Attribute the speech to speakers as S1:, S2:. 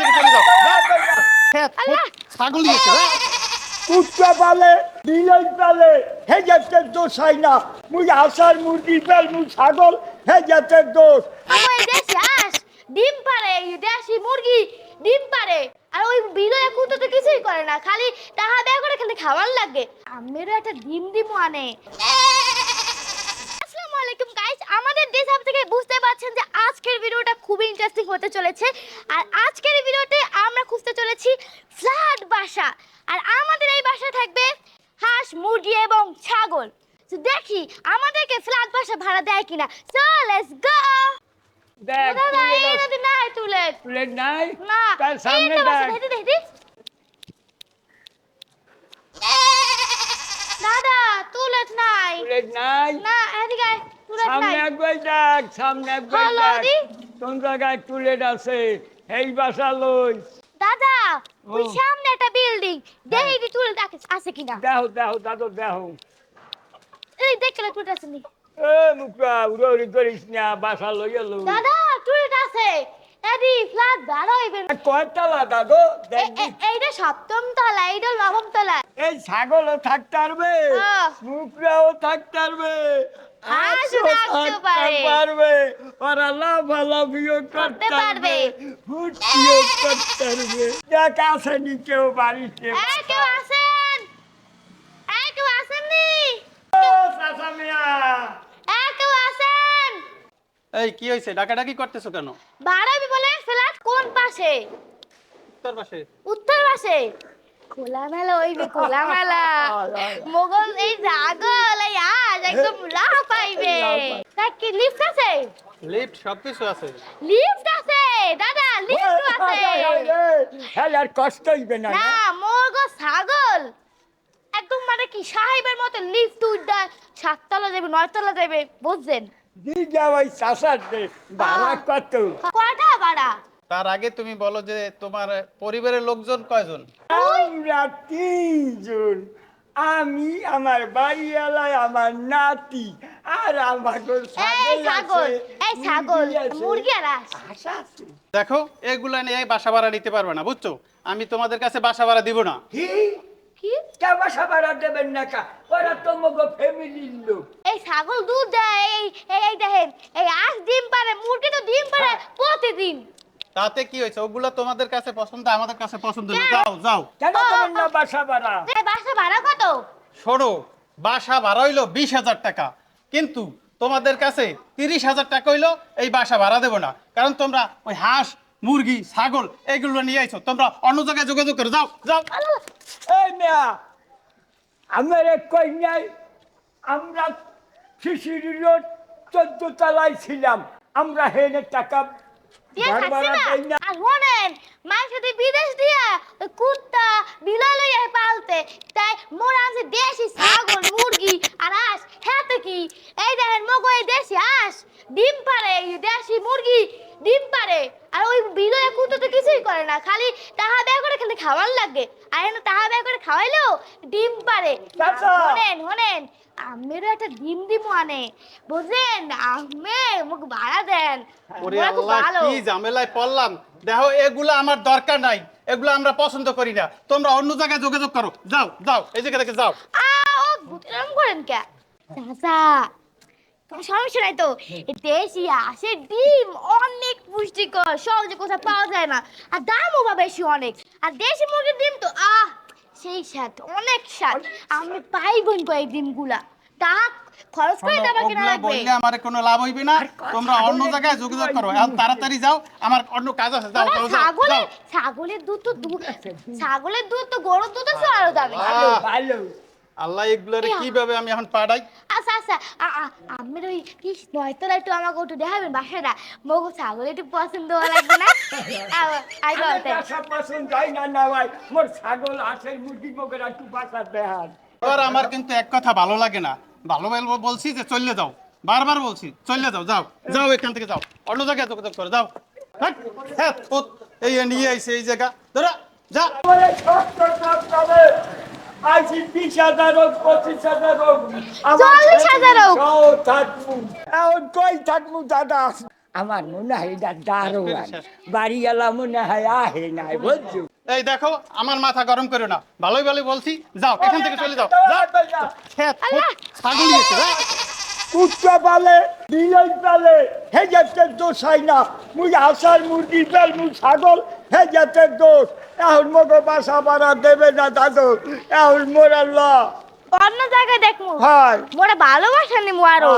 S1: থেকে চলে যাও। হ্যাঁ, ছাগল নিয়েছে হ্যাঁ?
S2: কুটকা পালে বিলাই পালে হে যাতে দোষ হয় না। মুই আসার মুরগি পাল মুই ছাগল হে যাতে দোষ।
S3: আমার দেশি হাঁস ডিম পারে দেশি মুরগি ডিম পারে আর ওই বিলয় কুতো তো কিছুই করে না খালি টাকা ব্যয় করে খালি খাবার লাগে। আমেরও একটা ডিম ডিম আনে। আমাদের আপ থেকে বুঝতে পারছেন যে আজকের ভিডিওটা খুবই ইন্টারেস্টিং হতে চলেছে। আর আজকের ভিডিওতে আমরা খুঁজতে চলেছি ফ্ল্যাট বাসা। আর আমাদের এই বাসায় থাকবে হাঁস মুরগি এবং ছাগল। তো দেখি আমাদেরকে ফ্ল্যাট বাসা ভাড়া দেয় কিনা। সো লেটস গো
S2: দেখ
S3: দাদা এই নদী তুলে।
S2: নাই?
S3: না
S2: তার সামনে
S3: বাসা,
S2: দেখ।
S3: দেখি দেখি দাদা তুলেট নাই।
S2: প্লেট নাই।
S3: না এদিকে
S2: সামনে একবার দেখ সামনে একবার দেখ
S3: দি।
S2: কোন জায়গায় টুলেট আছে? এই বাসা লই।
S3: দাদা ওই
S2: ও।
S3: সামনে একটা বিল্ডিং। দেখি কি তুলেট আছে- কিনা?
S2: দেহ দেহ দাদু দেহ।
S3: এই দেখলে তুলেট আছে নি?
S2: এ মুখা উড়ো উড়ি করিস না বাসা লইয়া লই।
S3: দাদা তুলেট আছে। এদি ফ্ল্যাট ভাড়া হইবে।
S2: কয়তলা দাদু দেখ
S3: এইটা সপ্তম তলা এইটা নবম তলা।
S2: এই ছাগলও থাকতে পারবে। মুখরাও থাকতে পারবে। পারবে। করতে
S3: করতে
S2: পারবে। ফুটিও করতে পারবে। দেখ আসেনি কেউ বাড়িতে।
S3: কেউ এই কেউ এই কেউ আছেন
S1: এই কি হয়েছে ডাকাডাকি করতেছো কেন?
S3: বাড়াবি বলে ফ্ল্যাট কোন পাশে?
S1: উত্তর পাশে।
S3: উত্তর পাশে। খোলা মেলা ওইবে খোলা মেলা মোগল এই জাগল এই আজ একদম পাইবে তা কি লিফট আছে?
S1: লিফট সবকিছু আছে।
S3: লিফট আছে। দাদা লিফট আছে।
S2: হ্যাঁ আর কষ্ট হইবে না
S3: না? ছাগল। একদম মানে কি সাহেবের মতো লিফট উঠা সাততলা যাবে নয়তলা যাবে বুঝছেন?
S2: দি যাওয়াই চাষার ভাড়া কত?
S3: কয়টা ভাড়া?
S1: তার আগে তুমি বলো যে তোমার পরিবারের লোকজন কয়জন?
S2: আমরা তিনজন। আমি আমার বাড়িওয়ালায় আমার নাতি
S1: দেখো এগুলা নিয়ে বাসা ভাড়া নিতে পারবে না বুঝছ? আমি তোমাদের কাছে বাসা ভাড়া দিব না।
S2: কি?
S3: কি?
S2: কে বাসা ভাড়া দেবেন না কা? ওরা তোমাকে ফ্যামিলির লোক।
S3: এই ছাগল দুধ দেয় এই এই এই দেখেন এই আঁশ ডিম পারে মুরগি তো ডিম পারে প্রতিদিন।
S1: তাতে কি হয়েছে? ওগুলা তোমাদের কাছে পছন্দ আমাদের কাছে পছন্দ না। যাও যাও।
S2: কেন দেবেন না বাসা ভাড়া?
S3: বাসা ভাড়া কত?
S1: শোনো বাসা ভাড়া হইল বিশ হাজার টাকা। কিন্তু তোমাদের কাছে তিরিশ হাজার টাকা হইল এই বাসা ভাড়া দেবো না। কারণ তোমরা ওই হাঁস মুরগি ছাগল এগুলো নিয়ে আইছো। তোমরা অন্য জায়গায় যোগাযোগ করে। যাও যাও।
S2: এই মেয়া আমার এক কন্যায় আমরা শিশির রোড চোদ্দ তলায় ছিলাম। আমরা হেনে টাকা
S3: আর শোনেন মায়ের বিদেশ দিয়া ওই কুত্তা বিলাই লইয়া পালতে। তাই মোর আছে দেশি ছাগল মুরগি কি? এই দেখেন মগো এই দেশি হাঁস ডিম পারে এই দেশি মুরগি ডিম পারে আর ওই বিলয়ে কুত্তা তো কিছুই করে না খালি টাকা ব্যয় করে খালি খাওয়ার লাগে। আর এনে টাকা ব্যয় করে খাওয়াইলেও ডিম পারে
S2: চাচা।
S3: শোনেন শোনেন আমেরও একটা ডিম ডিম আনে। বুঝলেন? আমে মুখ ভাড়া দেন।
S1: ওরে আল্লাহ
S3: ভালো।
S1: কি ঝামেলায় পড়লাম। দেখো এগুলো আমার দরকার নাই। এগুলো আমরা পছন্দ করি না। তোমরা অন্য জায়গায় যোগাযোগ করো। যাও যাও এই জায়গা থেকে যাও।
S3: আও এরকম করেন কে? চাচা সমস্যা নাই তো? দেশি আসে ডিম অনেক পুষ্টিকর সহজে কোথাও পাওয়া যায় না। আর দামও বা বেশি অনেক। আর দেশি মুরগির ডিম তো আহ সেই স্বাদ অনেক স্বাদ। আমি ডিমগুলা। টাকা খরচ করে দেবা কিনা লাগবে?
S1: বললে আমার কোনো লাভ হইবে না। তোমরা অন্য জায়গায় যোগাযোগ করো। এখন তাড়াতাড়ি যাও আমার অন্য কাজ আছে। যাও
S3: ছাগলের ছাগলের দুধ তো দুধ ছাগলের দুধ তো গরুর দুধ আছে আরও দামি।
S2: ভালো ভালো।
S1: আল্লাহ এগুলোর। কীভাবে আমি এখন পাঠাই
S3: আচ্ছা আচ্ছা আ- আ- আমের ওই কি নয়তলা একটু আমাকে একটু দেখাবেন বাসাটা? মগু ছাগল একটু পছন্দ লাগবে না? আই বলতে
S2: বাসা পছন্দ হয় না না ভাই। মোর ছাগল আছে মুরগি মগের একটু বাসা দেহার
S1: এবার আমার কিন্তু এক কথা ভালো লাগে না। ভালো ভালো বলছি যে চলে যাও। বারবার বলছি চলে যাও যাও যাও এখান থেকে যাও। অন্য জায়গায় যোগাযোগ করো যাও। হাট, হ্যাঁ, এই নিয়ে আইছে এই জায়গা। ধরো যা।
S2: আইসি বিশ হাজার হোক পঁচিশ হাজার হোক আমার
S3: চল্লিশ হাজার হোক।
S2: সব থাকব। এখন কই থাকব দাদা? আমার মনে হয় এটা দারোয়ান। বাড়ি গেলাম মনে হয় আহে নাই বুঝছ?
S1: এই দেখো আমার মাথা গরম করো না। ভালোই ভালোই বলছি যাও এখান থেকে চলে যাও! ছাগল।
S2: কুত্তা পালে বিলাই পালে হে যাতে দোষ হয় না। মুই আসার মুরগি পাল মুই ছাগল হে যাতে দোষ। এখন মগো বাসা বাড়া দেবে না দাদু। এখন মোর আল্লাহ।
S3: অন্য জায়গায় দেখব
S2: হয়।
S3: মোরা ভালোবাসা নিমু
S2: আরও।